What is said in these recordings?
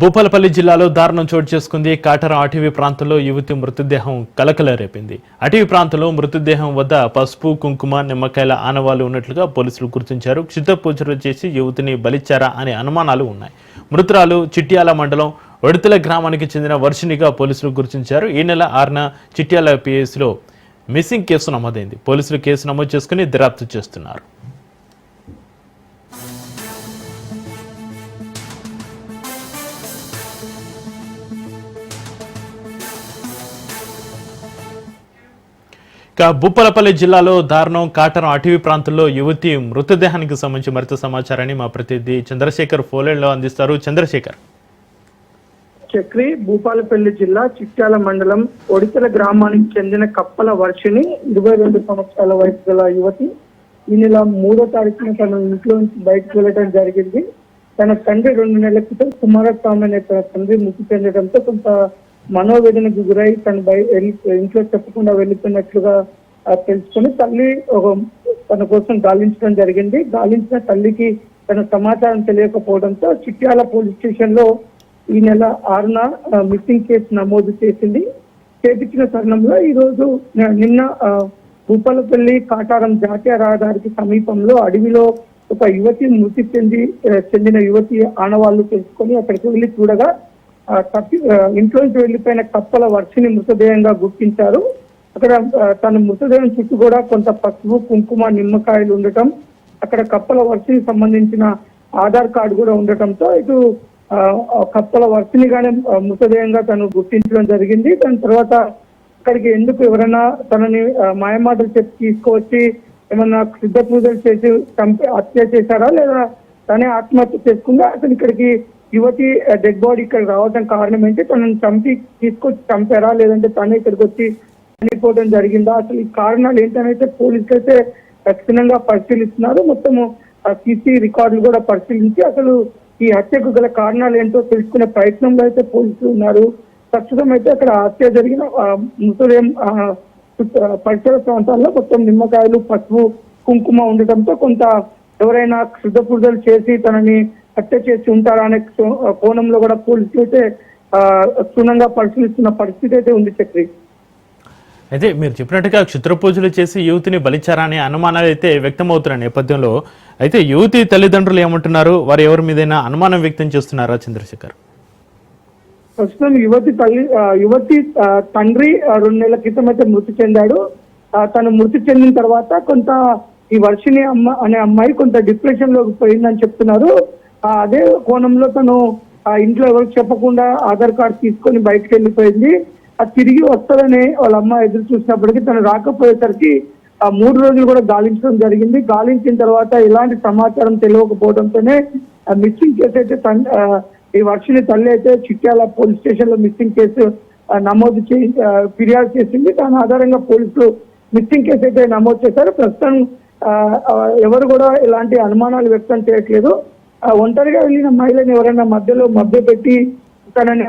భూపాలపల్లి జిల్లాలో దారుణం చోటు చేసుకుంది. కాటరం అటవీ ప్రాంతంలో యువతి మృతదేహం కలకల రేపింది అటవీ ప్రాంతంలో మృతదేహం వద్ద పసుపు కుంకుమ నిమ్మకాయల ఆనవాళ్ళు ఉన్నట్లుగా పోలీసులు గుర్తించారు. క్షుద్ర పూజలు చేసి యువతిని బలిచ్చారా అనే అనుమానాలు ఉన్నాయి. మృతురాలు చిట్యాల మండలం ఒడితల గ్రామానికి చెందిన వర్షినిగా పోలీసులు గుర్తించారు. ఈ నెల ఆరున చిట్యాల పిఎస్లో మిస్సింగ్ కేసు నమోదైంది. పోలీసులు కేసు నమోదు చేసుకుని దర్యాప్తు చేస్తున్నారు. ఇక భూపాలపల్లి జిల్లాలో దారుణం. కాటనం అటవీ ప్రాంతంలో యువతి మృతదేహానికి సంబంధించి మరింత సమాచారాన్ని మా ప్రతినిధి చంద్రశేఖర్ ఫోలెన్లో అందిస్తారు. చంద్రశేఖర్. చక్రి భూపాలపల్లి జిల్లా చిట్యాల మండలం ఒడితల గ్రామానికి చెందిన కప్పల వర్షిని ఇరవై రెండు సంవత్సరాల వయసు గల యువతి ఈ నెల మూడో తారీఖున తన ఇంట్లో నుంచి బయటకు వెళ్ళడం జరిగింది. తన తండ్రి రెండు నెలల క్రితం కుమారస్వామి అనే తన తండ్రి మృతి చెందడంతో కొంత మనోవేదనకు గురై తను బయ ఇంట్లో చెప్పకుండా వెళ్ళిపోయినట్లుగా తెలుసుకుని తల్లి ఒక తన కోసం గాలించడం జరిగింది. గాలించిన తల్లికి తన సమాచారం తెలియకపోవడంతో చిట్యాల పోలీస్ స్టేషన్లో ఈ నెల ఆరున మిస్సింగ్ కేసు నమోదు చేసింది. చేపించిన తరుణంలో ఈ రోజు నిన్న భూపాలపల్లి కాటారం జాతీయ రహదారికి సమీపంలో అడవిలో ఒక యువతి మృతి చెంది చెందిన యువతి ఆనవాళ్ళు తెలుసుకొని అక్కడికి వెళ్ళి చూడగా తప్పి ఇంట్లోంచి వెళ్ళిపోయిన కప్పల వర్షిని మృతదేహంగా గుర్తించారు. అక్కడ తన మృతదేహం చుట్టూ కూడా కొంత పసుపు కుంకుమ నిమ్మకాయలు ఉండటం అక్కడ కప్పల వర్షికి సంబంధించిన ఆధార్ కార్డు కూడా ఉండటంతో ఇటు కప్పల వర్షినిగానే మృతదేహంగా తను గుర్తించడం జరిగింది. దాని తర్వాత అక్కడికి ఎందుకు ఎవరైనా తనని మాయమాటలు చెప్పి తీసుకువచ్చి ఏమన్నా సిద్ధ పూజలు చేసి చంపి హత్య చేశారా? లేదా తనే ఆత్మహత్య చేసుకుందా? అతను ఇక్కడికి యువతి డెడ్ బాడీ ఇక్కడ రావడం కారణం ఏంటి? తనను చంపి తీసుకొచ్చి చంపారా? లేదంటే తనే ఇక్కడికి వచ్చి చనిపోవడం జరిగిందా? అసలు ఈ కారణాలు ఏంటనైతే పోలీసులు అయితే ఖచ్చితంగా పరిశీలిస్తున్నారు. మొత్తము సీసీ రికార్డులు కూడా పరిశీలించి అసలు ఈ హత్యకు గల కారణాలు ఏంటో తెలుసుకునే ప్రయత్నంలో అయితే పోలీసులు ఉన్నారు. ప్రస్తుతం అయితే అక్కడ హత్య జరిగిన ఆ, మృతదేహం పరిసర ప్రాంతాల్లో మొత్తం నిమ్మకాయలు పసుపు కుంకుమ ఉండటంతో కొంత ఎవరైనా శుద్ధ పూజలు చేసి తనని హత్య చేసి ఉంటారా అనే కోణంలో కూడా పోలీసులు అయితే క్షుణ్ణంగా పరిశీలిస్తున్న పరిస్థితి అయితే ఉంది చక్రి. అయితే మీరు చెప్పినట్టుగా క్షుద్ర పూజలు చేసి యువతిని బలిచారా అనే అనుమానాలు అయితే వ్యక్తమవుతున్న నేపథ్యంలో అయితే యువతి తల్లిదండ్రులు ఏమంటున్నారు? వారు ఎవరి మీదైనా అనుమానం వ్యక్తం చేస్తున్నారా చంద్రశేఖర్? ప్రస్తుతం యువతి తల్లి యువతి తండ్రి రెండు నెలల క్రితం అయితే మృతి చెందాడు. తను మృతి చెందిన తర్వాత కొంత ఈ వర్షిణి అమ్మ అనే అమ్మాయి కొంత డిప్రెషన్లోకి పోయిందని చెప్తున్నారు. అదే కోణంలో తను ఆ ఇంట్లో ఎవరికి చెప్పకుండా ఆధార్ కార్డ్ తీసుకొని బయటకు వెళ్ళిపోయింది. అది తిరిగి వస్తుందని వాళ్ళ అమ్మ ఎదురు చూసినప్పటికీ తను రాకపోయేసరికి ఆ మూడు రోజులు కూడా గాలించడం జరిగింది. గాలించిన తర్వాత ఎలాంటి సమాచారం తెలియకపోవడంతోనే మిస్సింగ్ కేసు అయితే తన్- ఈ వర్షిని తల్లి అయితే చిట్యాల పోలీస్ స్టేషన్లో మిస్సింగ్ కేసు నమోదు చే ఫిర్యాదు చేసింది. దాని ఆధారంగా పోలీసులు మిస్సింగ్ కేసు అయితే నమోదు చేశారు. ప్రస్తుతం ఎవరు కూడా ఇలాంటి అనుమానాలు వ్యక్తం చేయట్లేదు. ఒంటరిగా వెళ్ళిన మహిళని ఎవరైనా మధ్యలో మభ్య పెట్టి తనని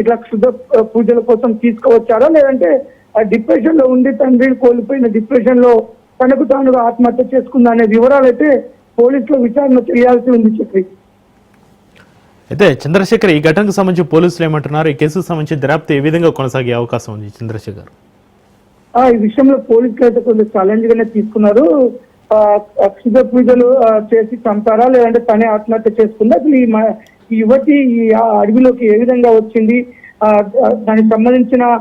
ఇట్లా క్షుద్ర పూజల కోసం తీసుకువచ్చారా? లేదంటే ఆ డిప్రెషన్లో ఉండి తండ్రిని కోల్పోయిన డిప్రెషన్లో తనకు తానుగా ఆత్మహత్య చేసుకుందా అనే వివరాలు అయితే పోలీసులు విచారణ చేయాల్సి ఉంది చక్రి అయితే చంద్రశేఖర్ ఈ ఘటనకు సంబంధించి పోలీసులు ఏమంటున్నారు? ఈ కేసుకు సంబంధించి దర్యాప్తు ఏ విధంగా కొనసాగే అవకాశం ఉంది చంద్రశేఖర్? ఆ, ఈ విషయంలో పోలీసులు అయితే కొంచెం ఛాలెంజ్ గానే తీసుకున్నారు. అక్షిత పూజలు చేసి చంపారా? లేదంటే తనే ఆత్మహత్య చేసుకుందా? అసలు ఈ మ- యువతి ఈ అడవిలోకి ఏ విధంగా వచ్చింది? ఆ, దానికి సంబంధించిన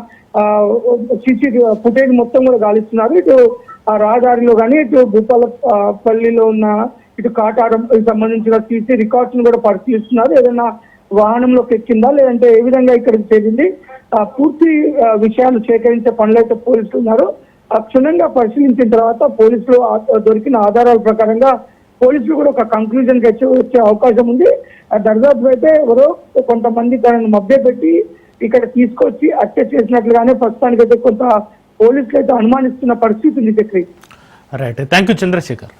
సీసీ ఫుటేజ్ మొత్తం కూడా గాలిస్తున్నారు. ఇటు ఆ రహదారిలో కానీ ఇటు భూపాల పల్లిలో ఉన్న ఇటు కాటారం సంబంధించిన సీసీ రికార్డ్స్ను కూడా పరిశీలిస్తున్నారు. ఏదైనా వాహనంలోకి ఎక్కిందా? లేదంటే ఏ విధంగా ఇక్కడికి చేరింది? ఆ పూర్తి విషయాలు సేకరించే పనులు అయితే పోలీసులు ఉన్నారు. క్షుణ్ణంగా పరిశీలించిన తర్వాత పోలీసులు దొరికిన ఆధారాల ప్రకారంగా పోలీసులు కూడా ఒక కంక్లూజన్ వచ్చే వచ్చే అవకాశం ఉంది. ఆ అయితే ఎవరో కొంతమంది తనను మభ్యపెట్టి ఇక్కడ తీసుకొచ్చి హత్య చేసినట్లుగానే ప్రస్తుతానికైతే కొంత పోలీసులు అయితే అనుమానిస్తున్న పరిస్థితి ఉంది Chakri. Right thank you Chandrashekhar